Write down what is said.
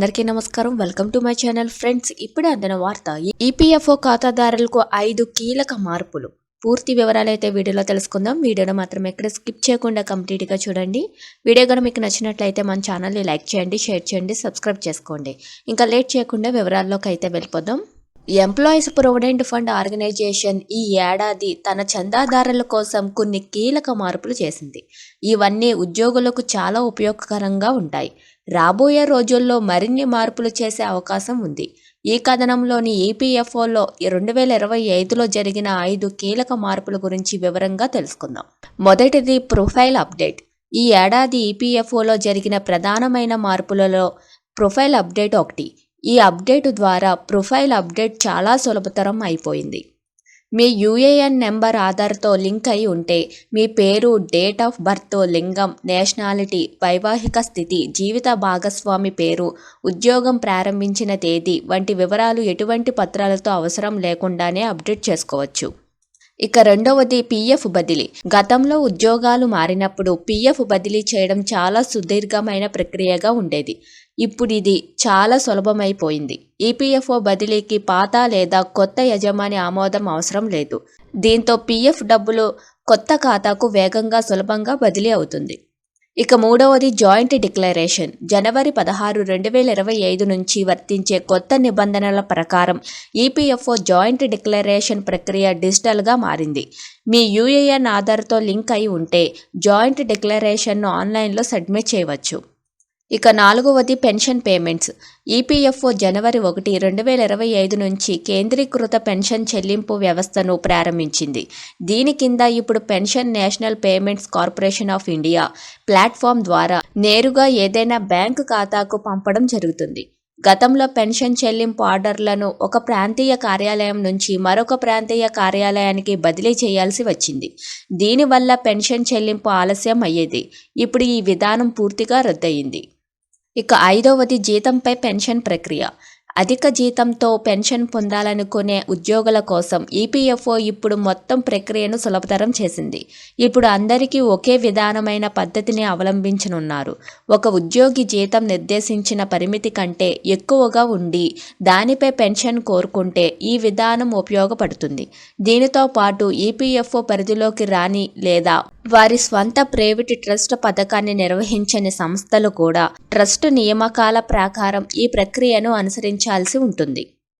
అందరికీ నమస్కారం. Welcome to my channel friends ఇప్పుడే అందిన వార్త ఈపీఎఫ్ఓ ఖాతాదారులకు ఐదు కీలక మార్పులు. పూర్తి వివరాలు అయితే వీడియోలో తెలుసుకుందాం. వీడియోను మాత్రం ఎక్కడ స్కిప్ చేయకుండా కంప్లీట్గా చూడండి. వీడియో కనుక మీకు నచ్చినట్లయితే మన ఛానల్ని లైక్ చేయండి షేర్ చేయండి సబ్స్క్రైబ్ చేసుకోండి. ఇంకా లేట్ చేయకుండా వివరాల్లోకి అయితే వెళ్ళిపోదాం. ఎంప్లాయీస్ ప్రొవిడెంట్ ఫండ్ ఆర్గనైజేషన్ ఈ ఏడాది తన చందాదారుల కోసం కొన్ని కీలక మార్పులు చేసింది. ఇవన్నీ ఉద్యోగులకు చాలా ఉపయోగకరంగా ఉంటాయి. రాబోయే రోజుల్లో మరిన్ని మార్పులు చేసే అవకాశం ఉంది. ఈ కథనంలోని ఈపీఎఫ్ఓలో రెండు వేల ఇరవై ఐదులో జరిగిన ఐదు కీలక మార్పుల గురించి వివరంగా తెలుసుకుందాం. మొదటిది ప్రొఫైల్ అప్డేట్. ఈ ఏడాది ఈపీఎఫ్ఓలో జరిగిన ప్రధానమైన మార్పులలో ప్రొఫైల్ అప్డేట్ ఒకటి. ఈ అప్డేట్ ద్వారా ప్రొఫైల్ అప్డేట్ చాలా సులభతరం అయిపోయింది. మీ యూఏఎన్ నెంబర్ ఆధార్తో లింక్ అయి ఉంటే మీ పేరు డేట్ ఆఫ్ బర్త్ లింగం నేషనాలిటీ వైవాహిక స్థితి జీవిత భాగస్వామి పేరు ఉద్యోగం ప్రారంభించిన తేదీ వంటి వివరాలు ఎటువంటి పత్రాలతో అవసరం లేకుండానే అప్డేట్ చేసుకోవచ్చు. ఇక రెండవది పీఎఫ్ బదిలీ. గతంలో ఉద్యోగాలు మారినప్పుడు పీఎఫ్ బదిలీ చేయడం చాలా సుదీర్ఘమైన ప్రక్రియగా ఉండేది. ఇప్పుడు ఇది చాలా సులభమైపోయింది. ఈపీఎఫ్ఓ బదిలీకి పాత లేదా కొత్త యజమాని ఆమోదం అవసరం లేదు. దీంతో పీఎఫ్ డబ్బులు కొత్త ఖాతాకు వేగంగా సులభంగా బదిలీ అవుతుంది. ఇక మూడవది జాయింట్ డిక్లరేషన్. జనవరి పదహారు రెండు వేల ఇరవై ఐదు నుంచి వర్తించే కొత్త నిబంధనల ప్రకారం ఈపీఎఫ్ఓ జాయింట్ డిక్లరేషన్ ప్రక్రియ డిజిటల్గా మారింది. మీ యూఏఎన్ ఆధార్తో లింక్ అయి ఉంటే జాయింట్ డిక్లరేషన్ను ఆన్లైన్లో సబ్మిట్ చేయవచ్చు. ఇక నాలుగవది పెన్షన్ పేమెంట్స్. ఈపీఎఫ్ఓ జనవరి ఒకటి రెండు వేల ఇరవై ఐదు నుంచి కేంద్రీకృత పెన్షన్ చెల్లింపు వ్యవస్థను ప్రారంభించింది. దీని కింద ఇప్పుడు pension national payments corporation of India platform ద్వారా నేరుగా ఏదైనా బ్యాంకు ఖాతాకు పంపడం జరుగుతుంది. గతంలో పెన్షన్ చెల్లింపు ఆర్డర్లను ఒక ప్రాంతీయ కార్యాలయం నుంచి మరొక ప్రాంతీయ కార్యాలయానికి బదిలీ చేయాల్సి వచ్చింది. దీనివల్ల పెన్షన్ చెల్లింపు ఆలస్యం అయ్యేది. ఇప్పుడు ఈ విధానం పూర్తిగా రద్దయింది. ఇక ఐదవది జీతంపై పెన్షన్ ప్రక్రియ. అధిక జీతంతో పెన్షన్ పొందాలనుకునే ఉద్యోగుల కోసం ఈపీఎఫ్ఓ ఇప్పుడు మొత్తం ప్రక్రియను సులభతరం చేసింది. ఇప్పుడు అందరికీ ఒకే విధానమైన పద్ధతిని అవలంబించనున్నారు. ఒక ఉద్యోగి జీతం నిర్దేశించిన పరిమితి కంటే ఎక్కువగా ఉండి దానిపై పెన్షన్ కోరుకుంటే ఈ విధానం ఉపయోగపడుతుంది. దీనితో పాటు ఈపీఎఫ్ఓ పరిధిలోకి రాని లేదా వారి స్వంత ప్రైవేట్ ట్రస్ట్ పథకాన్ని నిర్వహించని సంస్థలు కూడా ట్రస్ట్ నియామకాల ప్రకారం ఈ ప్రక్రియను అనుసరించాల్సి ఉంటుంది.